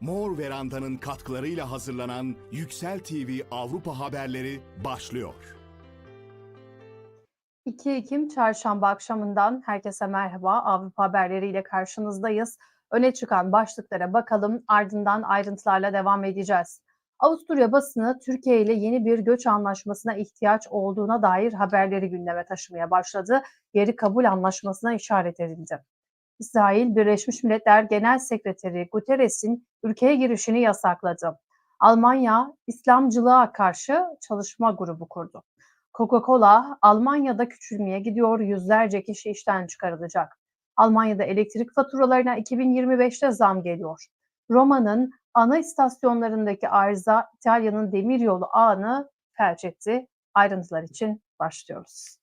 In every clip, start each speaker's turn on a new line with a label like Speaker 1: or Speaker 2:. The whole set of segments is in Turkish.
Speaker 1: Mor Veranda'nın katkılarıyla hazırlanan Yüksel TV Avrupa haberleri başlıyor.
Speaker 2: 2 Ekim çarşamba akşamından herkese merhaba. Avrupa haberleriyle karşınızdayız. Öne çıkan başlıklara bakalım ardından ayrıntılarla devam edeceğiz. Avusturya basını Türkiye ile yeni bir göç anlaşmasına ihtiyaç olduğuna dair haberleri gündeme taşımaya başladı. Geri kabul anlaşmasına işaret edildi. İsrail Birleşmiş Milletler Genel Sekreteri Guterres'in ülkeye girişini yasakladı. Almanya İslamcılığa karşı çalışma grubu kurdu. Coca-Cola Almanya'da küçülmeye gidiyor, yüzlerce kişi işten çıkarılacak. Almanya'da elektrik faturalarına 2025'te zam geliyor. Roma'nın ana istasyonlarındaki arıza İtalya'nın demiryolu ağını felç etti. Ayrıntılar için başlıyoruz.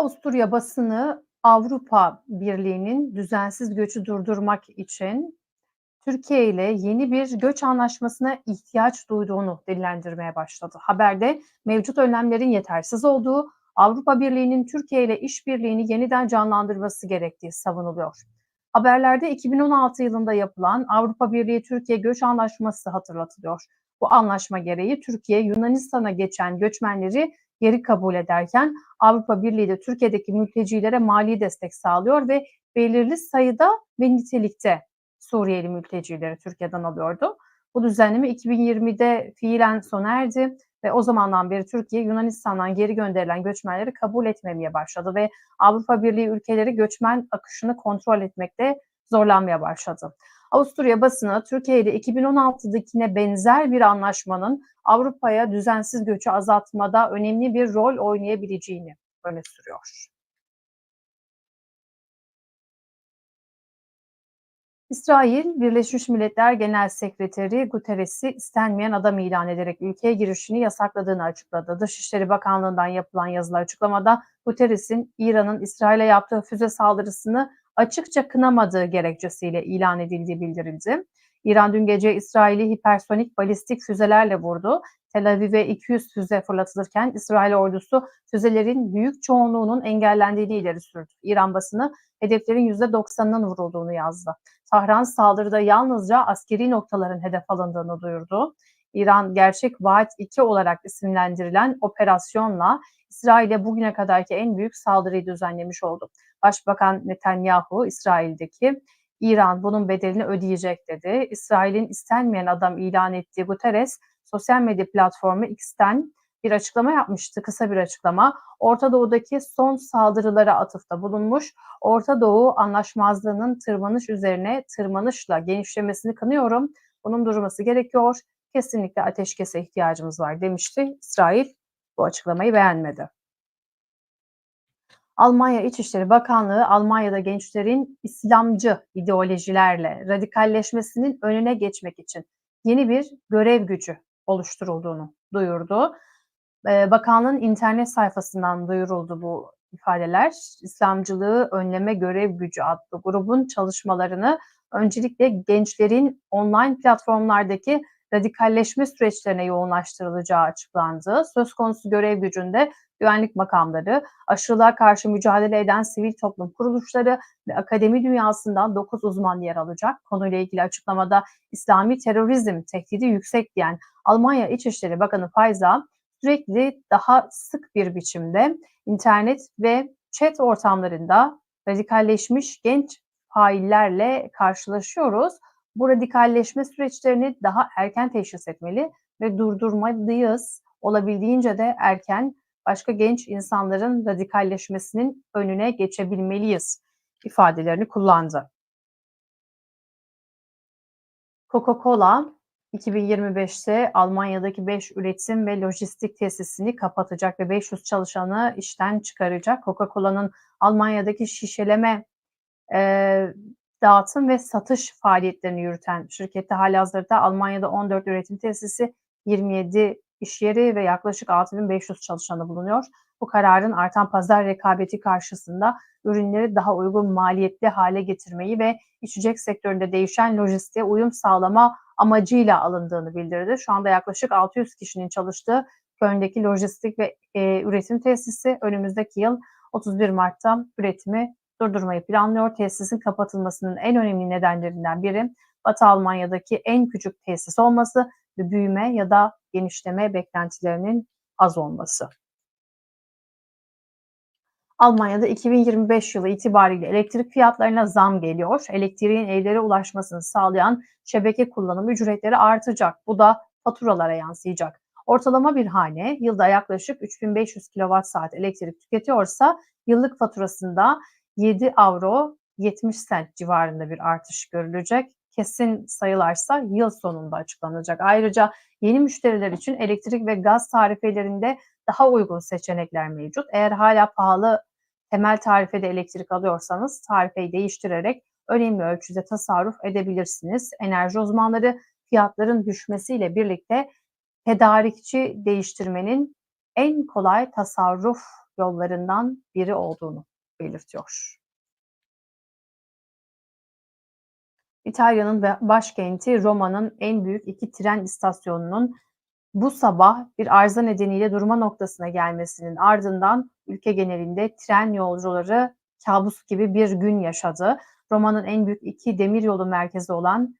Speaker 2: Avusturya basını Avrupa Birliği'nin düzensiz göçü durdurmak için Türkiye ile yeni bir göç anlaşmasına ihtiyaç duyduğunu dillendirmeye başladı. Haberde mevcut önlemlerin yetersiz olduğu, Avrupa Birliği'nin Türkiye ile işbirliğini yeniden canlandırması gerektiği savunuluyor. Haberlerde 2016 yılında yapılan Avrupa Birliği Türkiye Göç Anlaşması hatırlatılıyor. Bu anlaşma gereği Türkiye Yunanistan'a geçen göçmenleri geri kabul ederken Avrupa Birliği de Türkiye'deki mültecilere mali destek sağlıyor ve belirli sayıda ve nitelikte Suriyeli mültecileri Türkiye'den alıyordu. Bu düzenleme 2020'de fiilen sona erdi ve o zamandan beri Türkiye Yunanistan'dan geri gönderilen göçmenleri kabul etmemeye başladı ve Avrupa Birliği ülkeleri göçmen akışını kontrol etmekte zorlanmaya başladı. Avusturya basını Türkiye ile 2016'dakine benzer bir anlaşmanın Avrupa'ya düzensiz göçü azaltmada önemli bir rol oynayabileceğini öne sürüyor. İsrail, Birleşmiş Milletler Genel Sekreteri Guterres'i istenmeyen adam ilan ederek ülkeye girişini yasakladığını açıkladı. Dışişleri Bakanlığı'ndan yapılan yazılı açıklamada Guterres'in İran'ın İsrail'e yaptığı füze saldırısını açıkça kınamadığı gerekçesiyle ilan edildiği bildirildi. İran dün gece İsrail'i hipersonik balistik füzelerle vurdu. Tel Aviv'e 200 füze fırlatılırken İsrail ordusu füzelerin büyük çoğunluğunun engellendiğini ileri sürdü. İran basını hedeflerin %90'ının vurulduğunu yazdı. Tahran saldırıda yalnızca askeri noktaların hedef alındığını duyurdu. İran Gerçek Vaat 2 olarak isimlendirilen operasyonla İsrail'e bugüne kadarki en büyük saldırıyı düzenlemiş oldu. Başbakan Netanyahu İsrail'deki İran bunun bedelini ödeyecek dedi. İsrail'in istenmeyen adam ilan ettiği Guterres sosyal medya platformu X'ten bir açıklama yapmıştı, kısa bir açıklama. Orta Doğu'daki son saldırılara atıfta bulunmuş. Orta Doğu anlaşmazlığının tırmanış üzerine tırmanışla genişlemesini kınıyorum. Bunun durması gerekiyor. Kesinlikle ateşkese ihtiyacımız var demişti. İsrail bu açıklamayı beğenmedi. Almanya İçişleri Bakanlığı Almanya'da gençlerin İslamcı ideolojilerle radikalleşmesinin önüne geçmek için yeni bir görev gücü oluşturulduğunu duyurdu. Bakanlığın internet sayfasından duyuruldu bu ifadeler. İslamcılığı Önleme Görev Gücü adlı grubun çalışmalarını öncelikle gençlerin online platformlardaki radikalleşme süreçlerine yoğunlaştırılacağı açıklandı. Söz konusu görev gücünde güvenlik makamları, aşırılığa karşı mücadele eden sivil toplum kuruluşları ve akademi dünyasından 9 uzman yer alacak. Konuyla ilgili açıklamada İslami terörizm tehdidi yüksek diyen Almanya İçişleri Bakanı Fayza sürekli daha sık bir biçimde internet ve chat ortamlarında radikalleşmiş genç faillerle karşılaşıyoruz. Bu radikalleşme süreçlerini daha erken teşhis etmeli ve durdurmalıyız. Olabildiğince de erken başka genç insanların radikalleşmesinin önüne geçebilmeliyiz ifadelerini kullandı. Coca-Cola 2025'te Almanya'daki 5 üretim ve lojistik tesisini kapatacak ve 500 çalışanı işten çıkaracak. Coca-Cola'nın Almanya'daki şişeleme, e, dağıtım ve satış faaliyetlerini yürüten şirkette halihazırda Almanya'da 14 üretim tesisi, 27 iş yeri ve yaklaşık 6500 çalışanı bulunuyor. Bu kararın artan pazar rekabeti karşısında ürünleri daha uygun maliyetli hale getirmeyi ve içecek sektöründe değişen lojistiğe uyum sağlama amacıyla alındığını bildirdi. Şu anda yaklaşık 600 kişinin çalıştığı Köln'deki lojistik ve e, üretim tesisi önümüzdeki yıl 31 Mart'ta üretimi durdurmayı planlıyor. Tesisin kapatılmasının en önemli nedenlerinden biri Batı Almanya'daki en küçük tesis olması ve büyüme ya da genişleme beklentilerinin az olması. Almanya'da 2025 yılı itibariyle elektrik fiyatlarına zam geliyor. Elektriğin evlere ulaşmasını sağlayan şebeke kullanımı ücretleri artacak. Bu da faturalara yansıyacak. Ortalama bir hane yılda yaklaşık 3500 kWh elektrik tüketiyorsa yıllık faturasında 7 avro 70 sent civarında bir artış görülecek. Kesin sayılarsa yıl sonunda açıklanacak. Ayrıca yeni müşteriler için elektrik ve gaz tarifelerinde daha uygun seçenekler mevcut. Eğer hala pahalı temel tarifede elektrik alıyorsanız tarifeyi değiştirerek önemli ölçüde tasarruf edebilirsiniz. Enerji uzmanları fiyatların düşmesiyle birlikte tedarikçi değiştirmenin en kolay tasarruf yollarından biri olduğunu belirtiyor. İtalya'nın başkenti Roma'nın en büyük iki tren istasyonunun bu sabah bir arıza nedeniyle durma noktasına gelmesinin ardından ülke genelinde tren yolcuları kabus gibi bir gün yaşadı. Roma'nın en büyük iki demiryolu merkezi olan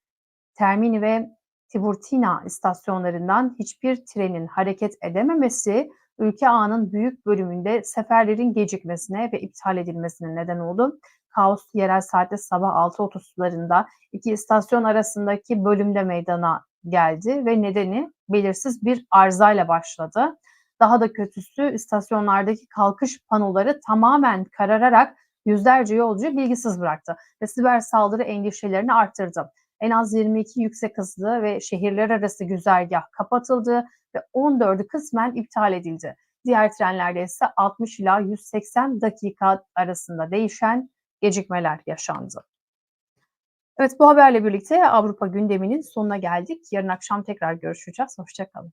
Speaker 2: Termini ve Tiburtina istasyonlarından hiçbir trenin hareket edememesi ülke ağının büyük bölümünde seferlerin gecikmesine ve iptal edilmesine neden oldu. Kaos yerel saatte sabah 6.30 sularında iki istasyon arasındaki bölümde meydana geldi ve nedeni belirsiz bir arızayla başladı. Daha da kötüsü istasyonlardaki kalkış panoları tamamen karararak yüzlerce yolcuyu bilgisiz bıraktı ve siber saldırı endişelerini arttırdı. En az 22 yüksek hızlı ve şehirler arası güzergah kapatıldı ve 14'ü kısmen iptal edildi. Diğer trenlerde ise 60 ila 180 dakika arasında değişen gecikmeler yaşandı. Evet bu haberle birlikte Avrupa gündeminin sonuna geldik. Yarın akşam tekrar görüşeceğiz. Hoşçakalın.